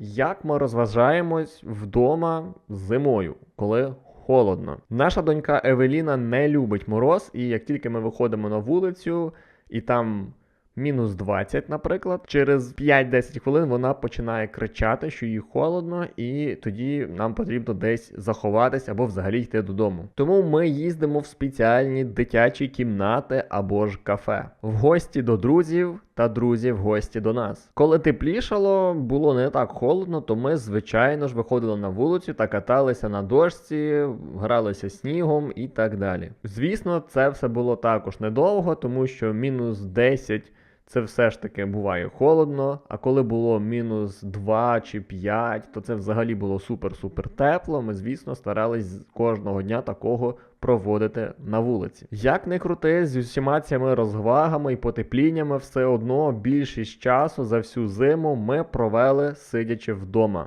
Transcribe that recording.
Як ми розважаємось вдома зимою, коли холодно? Наша донька Евеліна не любить мороз, і як тільки ми виходимо на вулицю, і там мінус 20, наприклад, через 5-10 хвилин вона починає кричати, що їй холодно, і тоді нам потрібно десь заховатись або взагалі йти додому. Тому ми їздимо в спеціальні дитячі кімнати або ж кафе в гості до друзів та друзі в гості до нас. Коли теплішало, було не так холодно, то ми, звичайно ж, виходили на вулицю та каталися на дошці, гралися снігом і так далі. Звісно, це все було також недовго, тому що мінус 10 це все ж таки буває холодно. А коли було мінус 2 чи 5, то це взагалі було супер-супер тепло. Ми, звісно, старались кожного дня такого проводити на вулиці. Як не крути, з усіма цими розвагами і потепліннями, все одно більшість часу за всю зиму ми провели сидячи вдома.